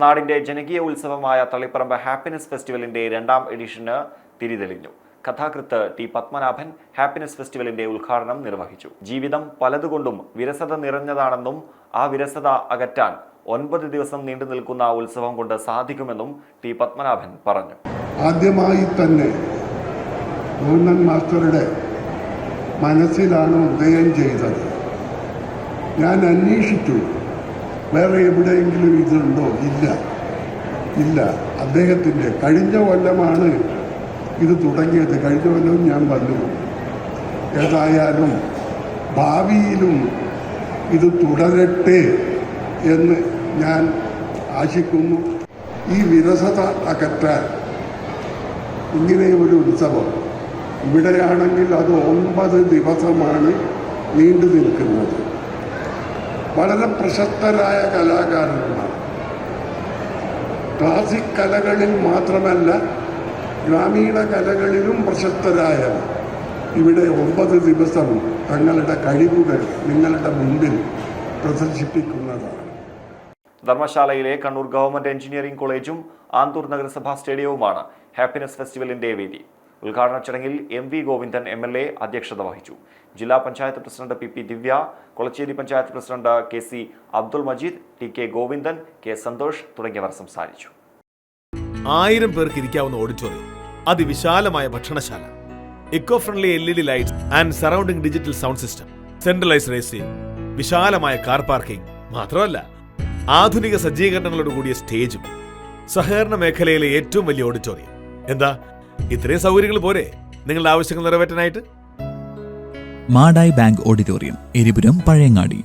നാടിന്റെ ജനകീയ ഉത്സവമായ തളിപ്പറമ്പ് ഹാപ്പിനെസ് ഫെസ്റ്റിവലിന്റെ രണ്ടാം എഡിഷന് തിരിതെളിഞ്ഞു. കഥാകൃത്ത് ടി പത്മനാഭൻ ഹാപ്പിനെസ് ഫെസ്റ്റിവലിന്റെ ഉദ്ഘാടനം നിർവഹിച്ചു. ജീവിതം പലതുകൊണ്ടും വിരസത നിറഞ്ഞതാണെന്നും ആ വിരസത അകറ്റാൻ ഒൻപത് ദിവസം നീണ്ടു നിൽക്കുന്ന ഉത്സവം കൊണ്ട് സാധിക്കുമെന്നും ടി പത്മനാഭൻ പറഞ്ഞു. ആദ്യമായി തന്നെ മാസ്റ്ററുടെ മനസ്സിലാണ് ഉദയം ചെയ്തത്. ഞാൻ അന്വേഷിച്ചു വേറെ എവിടെയെങ്കിലും ഇതുണ്ടോ? ഇല്ല. ഇല്ല. അദ്ദേഹത്തിന്റെ കഴിഞ്ഞ കൊല്ലമാണ് ഇത് തുടങ്ങിയത്. കഴിഞ്ഞ കൊല്ലവും ഞാൻ വന്നു. ഏതായാലും ഭാവിയിലും ഇത് തുടരട്ടെ എന്ന് ഞാൻ ആശിക്കുന്നു. ഈ വിരസത അകറ്റാൻ ഇങ്ങനെ ഒരു ഉത്സവം ഇവിടെയാണെങ്കിൽ അത് ഒമ്പത് ദിവസമാണ് നീണ്ടു നിൽക്കുന്നത്. വളരെ പ്രശസ്തരായ കലാകാരന്മാർ. ക്ലാസിക് കലകളിൽ മാത്രമല്ല ഗ്രാമീണ കലകളിലും പ്രശസ്തരായ ഇവിടെ ഒമ്പത് ദിവസം തങ്ങളുടെ കഴിവുകൾ നിങ്ങളുടെ മുമ്പിൽ പ്രദർശിപ്പിക്കുന്നതാണ്. ധർമ്മശാലയിലെ കണ്ണൂർ ഗവൺമെന്റ് എഞ്ചിനീയറിംഗ് കോളേജും ആന്തൂർ നഗരസഭാ സ്റ്റേഡിയവുമാണ് ഹാപ്പിനെസ് ഫെസ്റ്റിവലിന്റെ വേദി. ഉദ്ഘാടന ചടങ്ങിൽ M V Govindan M L A അധ്യക്ഷത വഹിച്ചു. ജില്ലാ panchayat president P P Divya Kolacheri panchayat president K C Abdul Majeed T K Govindan K Santhosh തുടങ്ങിയവർ സംസാരിച്ചു. ആയിരം പേർക്ക് ഇരിക്കാവുന്ന ഓഡിറ്റോറിയം അതിവിശാലമായ ഭക്ഷണശാല eco friendly L E D lights and surrounding digital sound system centralised A C വിശാലമായ car parking മാത്രമല്ല ആധുനിക സജ്ജീകരണങ്ങളോട് കൂടിയ സ്റ്റേജും സഹകരണ മേഖലയിലെ ഏറ്റവും വലിയ ഓഡിറ്റോറിയം. എന്താ? ഇത്രയും സൗകര്യങ്ങൾ പോരെ. നിങ്ങളുടെ ആവശ്യങ്ങൾ നിറവേറ്റാനായിട്ട്? Madayi bank auditorium Eripuram Pazhayangadi.